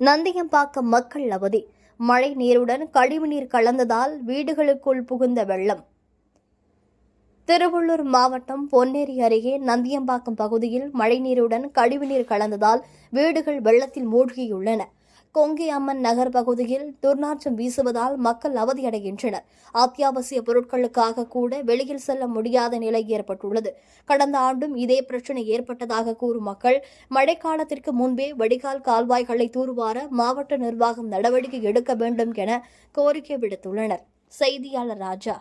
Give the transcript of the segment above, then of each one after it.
நந்தியம்பாக்கம் மக்கள் அவதி. மழை நீருடன் கழிவுநீர் கலந்ததால் வீடுகளுக்குள் புகுந்த வெள்ளம். திருவள்ளூர் மாவட்டம் பொன்னேரி அருகே நந்தியம்பாக்கம் பகுதியில் மழைநீருடன் கழிவுநீர் கலந்ததால் வீடுகள் வெள்ளத்தில் மூழ்கியுள்ளன. கொங்கி அம்மன் நகர் பகுதியில் துர்நாற்றம் வீசுவதால் மக்கள் அவதியடைகின்றனர். அத்தியாவசிய பொருட்களுக்காக கூட வெளியில் செல்ல முடியாத நிலை ஏற்பட்டுள்ளது. கடந்த ஆண்டும் இதே பிரச்சனை ஏற்பட்டதாக கூறும் மக்கள் மழைக்காலத்திற்கு முன்பே வடிகால் கால்வாய்களை தூர்வார மாவட்ட நிர்வாகம் நடவடிக்கை எடுக்க வேண்டும் என கோரிக்கை விடுத்துள்ளனர். செய்தியாளர் ராஜா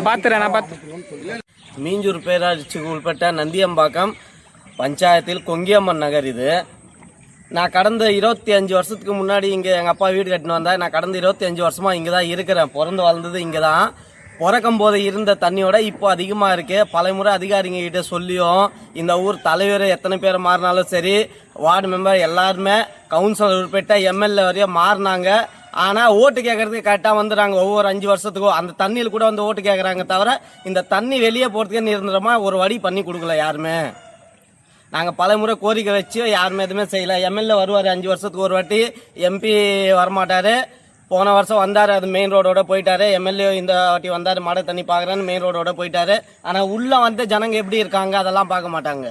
நான் பார்த்துறேன் நான் பார்த்து மீஞ்சூர் பேராட்சிக்கு உட்பட்ட நந்தியம்பாக்கம் பஞ்சாயத்தில் கொங்கியம்மன் நகர் இது. நான் கடந்த இருபத்தி அஞ்சு வருஷத்துக்கு முன்னாடி இங்கே எங்கள் அப்பா வீடு கட்டினு வந்தால் நான் கடந்த இருபத்தி அஞ்சு வருஷமாக இங்கே தான் இருக்கிறேன். பிறந்து வளர்ந்தது இங்கே தான் பிறக்கும் போது இருந்த தண்ணியோட இப்போ அதிகமாக இருக்குது பலமுறை அதிகாரிங்ககிட்ட சொல்லியும் இந்த ஊர் தலைவர் எத்தனை பேர் மாறினாலும் சரி வார்டு மெம்பர் எல்லாருமே கவுன்சிலர் உட்பட்ட எம்எல்ஏ வரையும் மாறினாங்க. ஆனா ஓட்டு கேட்கறதுக்கு கரெக்டா வந்துடுறாங்க. ஒவ்வொரு அஞ்சு வருஷத்துக்கும் அந்த தண்ணியில் கூட வந்து ஓட்டு கேட்கறாங்க தவிர இந்த தண்ணி வெளியே போறதுக்கு நிரந்தரமா ஒரு வழி பண்ணி கொடுக்கல யாருமே. நாங்கள் பல முறை கோரிக்கை வச்சு யாருமே எதுவுமே செய்யல. எம்எல்ஏ வருவார் அஞ்சு வருஷத்துக்கு ஒரு வாட்டி. எம்பி வரமாட்டார். போன வருஷம் வந்தார் அது மெயின் ரோடோட போயிட்டாரு. எம்எல்ஏ இந்த வாட்டி வந்தார் மழை தண்ணி பார்க்குறேன்னு மெயின் ரோடோட போயிட்டாரு. ஆனால் உள்ளே வந்து ஜனங்க எப்படி இருக்காங்க அதெல்லாம் பார்க்க மாட்டாங்க.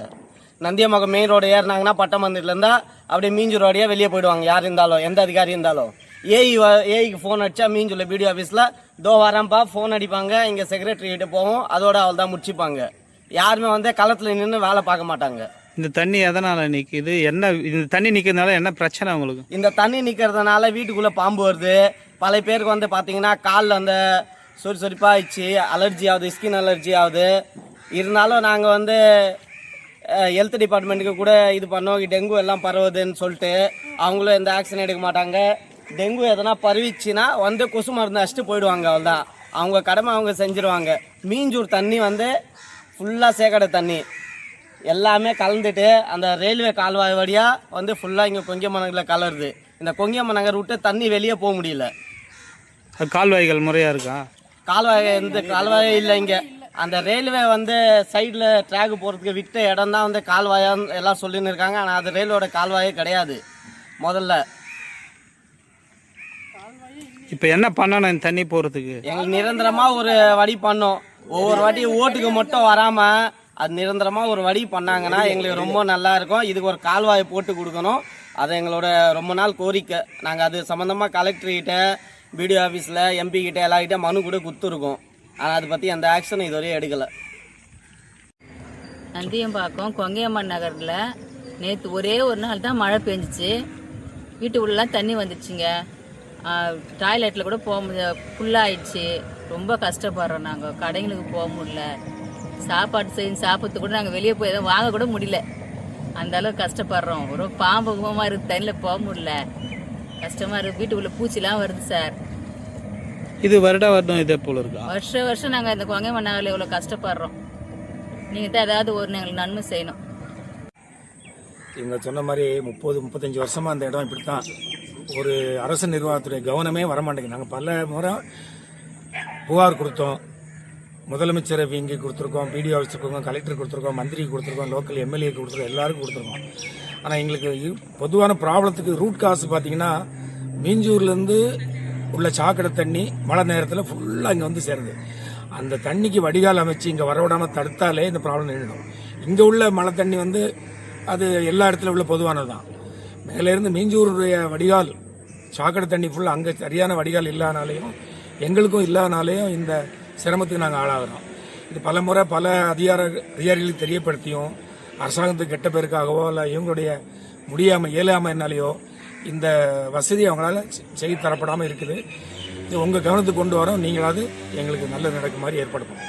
நந்தியமாக மெயின் ரோடு ஏறினாங்கன்னா பட்டமந்திரில இருந்தா அப்படியே மீஞ்சூர் ரோடையே வெளியே போயிடுவாங்க. யார் இருந்தாலும் எந்த அதிகாரி இருந்தாலும். ஏஇ ஏஇக்கு ஃபோன் அடிச்சா மீஞ்சூர்ல பிடிஓ ஆஃபீஸில் தோ வரேன்ப்பா ஃபோன் அடிப்பாங்க இங்கே செக்ரட்டரி கிட்ட போவோம் அதோட அவள் தான் முடிச்சுப்பாங்க. யாருமே வந்து களத்தில் நின்று வேலை பார்க்க மாட்டாங்க. இந்த தண்ணி எதனால நிக்குது? என்ன இந்த தண்ணி நிக்கிறதுனால என்ன பிரச்சனை உங்களுக்கு? இந்த தண்ணி நிற்கிறதுனால வீட்டுக்குள்ளே பாம்பு வருது. பல பேருக்கு வந்து பார்த்தீங்கன்னா காலில் அந்த சொறி சொரிப்பாக ஆயிடுச்சு அலர்ஜி ஆகுது ஸ்கின் அலர்ஜி ஆகுது. இருந்தாலும் நாங்கள் வந்து ஹெல்த் டிபார்ட்மெண்ட்டுக்கு கூட இது பண்ணோம் டெங்கு எல்லாம் பரவுதுன்னு சொல்லிட்டு அவங்களும் எந்த ஆக்ஷன் எடுக்க மாட்டாங்க. டெங்கு எதனா பரவிச்சுன்னா வந்து கொசு மருந்து அடிச்சுட்டு போயிடுவாங்க அவ்வளோதான் அவங்க கடமை அவங்க செஞ்சுருவாங்க. மீஞ்சூர் தண்ணி வந்து ஃபுல்லாக சேக்கடை தண்ணி. எல்லாமே கலந்துட்டு அந்த ரயில்வே கால்வாய் வழியாக வந்து ஃபுல்லாக இங்கே கொங்கியம்ம நகரில் கலருது. இந்த கொங்கியம்ம நகர் விட்டு தண்ணி வெளியே போக முடியல. கால்வாய்கள் முறையா இருக்கா? கால்வாய் எந்த கால்வாயே இல்லை இங்கே. அந்த ரயில்வே வந்து சைடில் ட்ராக் போகிறதுக்கு விட்ட இடம் தான் வந்து கால்வாயான்னு எல்லாம் சொல்லின்னு இருக்காங்க. ஆனால் அது ரயிலோட கால்வாயே கிடையாது. முதல்ல இப்போ என்ன பண்ணணும் இந்த தண்ணி போறதுக்கு? எங்களுக்கு நிரந்தரமாக ஒரு வழி பண்ணோம். ஒவ்வொரு வாட்டி ஓட்டுக்கு மட்டும் வராமல் அது நிரந்தரமாக ஒரு வழி பண்ணாங்கன்னா எங்களுக்கு ரொம்ப நல்லா இருக்கும். இதுக்கு ஒரு கால்வாய் போட்டு கொடுக்கணும். அது எங்களோட ரொம்ப நாள் கோரிக்கை. நாங்கள் அது சம்மந்தமாக கலெக்டர்கிட்ட பிடிஓ ஆஃபீஸில் எம்பி கிட்ட எல்லார்கிட்ட மனு கூட கொடுத்துருக்கோம். ஆனால் அதை பற்றி எந்த ஆக்ஷனும் இதுவரையும் எடுக்கலை. நந்தியம்பாக்கம் கொங்கையம்மன் நகரில் நேற்று ஒரே ஒரு நாள் தான் மழை பெஞ்சிச்சு. வீட்டு உள்ளலாம் தண்ணி வந்துச்சுங்க. டாய்லெட்டில் கூட போக முடிய ஃபுல்லாகிடுச்சு ரொம்ப கஷ்டப்படுறோம் நாங்கள் கடைங்களுக்கு போக முடியல. சாப்பாடு செய்து சாப்பிட்றது கூட நாங்கள் வெளியே போய் எதுவும் வாங்க கூட முடியல. அந்த அளவுக்கு கஷ்டப்படுறோம். ஒரு பாம்பு கும்பமாக இருக்குது தண்ணியில் போக முடியல. கஷ்டமாக இருக்குது வீட்டுக்குள்ளே பூச்சிலாம் வருது சார். இது வருட வருடம் இதே போல இருக்கா? வருஷம் வருஷம் நாங்கள் இந்த கொங்கையம்மன் நகரில் இவ்வளோ கஷ்டப்படுறோம். நீங்கள் தான் ஏதாவது ஒரு எங்களுக்கு நன்மை செய்யணும். இவங்க சொன்ன மாதிரி முப்பது முப்பத்தஞ்சு வருஷமா அந்த இடம் இப்படித்தான். ஒரு அரசு நிர்வாகத்துடைய கவனமே வரமாட்டேங்குது. நாங்கள் பல முறை புகார் கொடுத்தோம். முதலமைச்சரை இங்கே கொடுத்துருக்கோம் பிடிஓ ஆஃபீஸ் கொடுத்துருக்கோம் கலெக்டர் கொடுத்துருக்கோம் மந்திரி கொடுத்துருக்கோம் லோக்கல் எம்எல்ஏ கொடுத்துருக்கோம் எல்லாருக்கும் கொடுத்துருக்கோம். ஆனால் எங்களுக்கு பொதுவான ப்ராப்ளத்துக்கு ரூட் காசு பார்த்தீங்கன்னா மீஞ்சூர்லேருந்து உள்ள சாக்கடை தண்ணி மழை நேரத்தில் ஃபுல்லாக இங்கே வந்து சேருது. அந்த தண்ணிக்கு வடிகால் அமைச்சு இங்கே வரவிடாமல் தடுத்தாலே இந்த ப்ராப்ளம் நின்றுடும் இங்கே உள்ள மழை தண்ணி வந்து அது எல்லா இடத்துல உள்ள பொதுவானது தான் மேலேருந்து மீஞ்சூருடைய வடிகால் சாக்கடை தண்ணி ஃபுல்லாக அங்கே சரியான வடிகால் இல்லாதனாலையும் எங்களுக்கும் இல்லாதனாலையும் இந்த சிரமத்துக்கு நாங்கள் ஆளாகிறோம். இது பல முறை பல அதிகார அதிகாரிகளுக்கு தெரியப்படுத்தியும் அரசாங்கத்துக்கு கெட்ட பேருக்காகவோ இல்லை இவங்களுடைய முடியாமல் இயலாமைனாலேயோ இந்த வசதி அவங்களால செய்து தரப்படாமல் இருக்குது. இது உங்கள் கவனத்துக்கு கொண்டு வரோம். நீங்களாவது எங்களுக்கு நல்லது நடக்கும் மாதிரி ஏற்படுத்தணும்